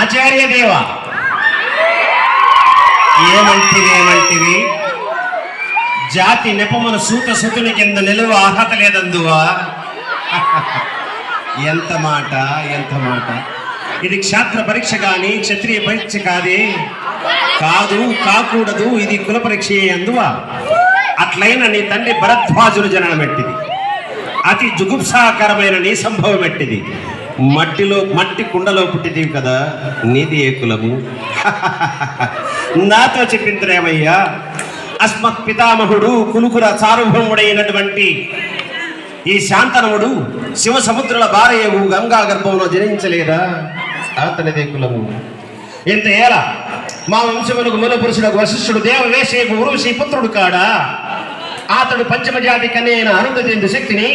ఆచార్య దేవ ఏమంటివి ఏమంటివి జాతి నెపమున సూత సుతుని కింద నిలువ అర్హత లేదందువా? ఎంత మాట ఎంత మాట. ఇది క్షాత్ర పరీక్ష కానీ క్షత్రియ పరీక్ష కాదే. కాదు కాకూడదు ఇది కుల పరీక్ష అందువా? అట్లైన నీ తండ్రి భరద్వాజులు జననమెట్టిది అతి జుగుప్సాకరమైన నీ సంభవం ఎట్టిది మట్టిలో మట్టి కుండలో పుట్టిదివి కదా నీది ఏ కులము? నాతో చెప్పిందిరేమయ్యా అస్మత్ పితామహుడు కులుకుల సార్వభౌముడైనటువంటి ఈ శాంతనముడు శివ సముద్రుల భార్యవు గంగా గర్భంలో జనించలేదా? అతనిదే కులము. ఎంత ఏలా మా వంశములకు మూల పురుషుడు వశిష్ఠుడు దేవ వేషేపు ఉరుషి పుత్రుడు కాడా? అతడు పంచమ జాతి కన్యైన అరుంధతి శక్తిని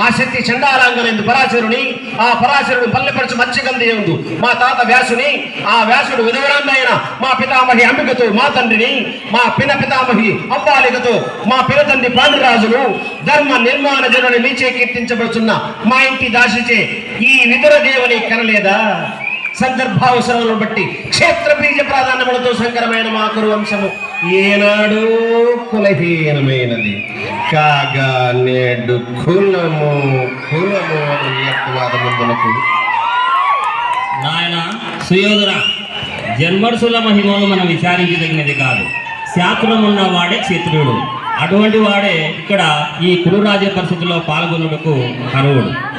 ఆ శక్తి చండాలాంగనందు పరాశరుని ఆ పరాశరుడు పల్లెపరచు మత్స్యగంధి ఎందు మా తాత వ్యాసుని ఆ వ్యాసుడు విధవరాందైన మా పితామహి అంబికతో మా తండ్రిని మా పిన పితామహి అంబాలికతో మా పిన తండ్రి పాండురాజును ధర్మ నిర్మాణ జనుని నీచే కీర్తించబడుతున్న మా ఇంటి దాసిచే ఈ విధుర దేవుని కనలేదా? సందర్భావసరాలను బట్టి క్షేత్ర బీజ ప్రాధాన్యములతో సంకరమైన మా కురు వంశము ఏనాడు కులహీనమైనది. కాగా నేడు కులము కులము అని నాయన సుయోధన జన్మర్సుల మహిమను మనం విచారించదగినది కాదు. శాస్త్రం ఉన్నవాడే క్షత్రియుడు. అటువంటి వాడే ఇక్కడ ఈ కురురాజ్య పరిస్థితిలో పాల్గొనుటకు అర్హుడు.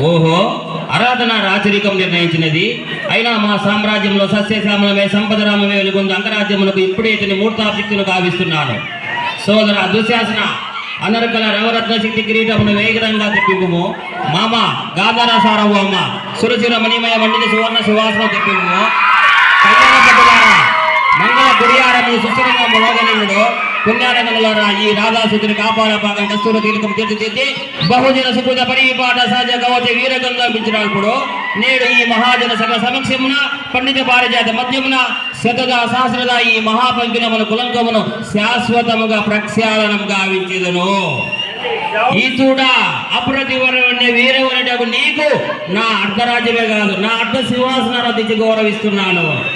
ఓహో ఆరాధన రాచరికం నిర్ణయించినది. అయినా మా సామ్రాజ్యంలో సస్యశ్యామలమే సంపదరామమే వెలుగొంది. అంగరాజ్యములకు ఇప్పుడే ఇతని మూర్తాశక్తులు గావిస్తున్నాను. సోదర దుశ్శాసన అనర్కల రవరత్న శక్తి కిరీటమును వేగరంగా తెప్పింపుము. మామ గాంధార అమ్మ సురచిర మణిమయ మండిత సువర్ణ సువాసన తెప్పింపుము. కళ్యాణ పట్టులారా మంగళ గుడియారము సుస్థిరంగా మొలగనుడు పుణ్యానగనులారా ఈ రాధాసుతుని కాపాడ పాకం కస్తూర తీలకం బహుజన సుకృత పరిపాట సహజ గవతి వీరగంగా మించినప్పుడు నేడు ఈ మహాజన సభ సమక్షమున పండిత పారిజాత మధ్యమున శతద సహస్రద ఈ మహాపంకినమున కులంకమును శాశ్వతముగా ప్రక్షాళనం గావించదును. ఈ చూడ అప్రతివరణ వీరవనటకు నీకు నా అర్ధరాజ్యమే కాదు నా అర్ధ సింహాసనాన్ని తెచ్చి గౌరవిస్తున్నాను.